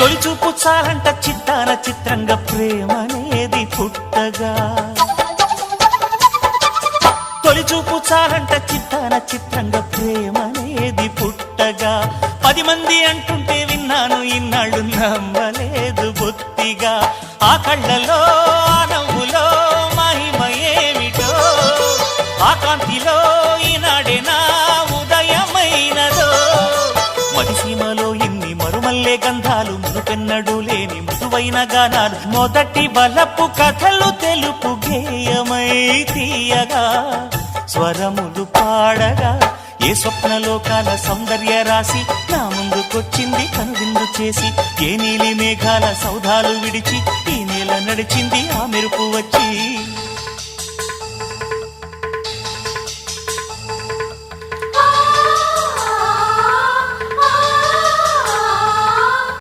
తొలి చూపు చాలంట చిత్తాన చిత్రంగా ప్రేమనేది పుట్టగా. తొలి చూపు చాలంట చిత్తాన చిత్రంగా ప్రేమనేది పుట్టగా. పది మంది అంటుంటే విన్నాను ఇన్నాళ్ళు నమ్మలేదు బొత్తిగా. ఆ కళ్ళలో ఆ నవ్వులో మహిమ ఏమిటో? ఆ కాంతిలో ఈనాడే నా ఉదయమైనదో? మదిసీమలో ఇన్ని గంధాలు మునుపెన్నడు లేని మృదువైన గానాలు. మొదటి బలపు కథలు తెలుపు గేయమై తీయగా స్వరములు పాడగా ఏ స్వప్నలోకాల సౌందర్య రాశి నా ముందుకొచ్చింది కనువిందు చేసి ఏ నీలి మేఘాల సౌధాలు విడిచి ఈ నేల నడిచింది ఆ మెరుపు వచ్చి.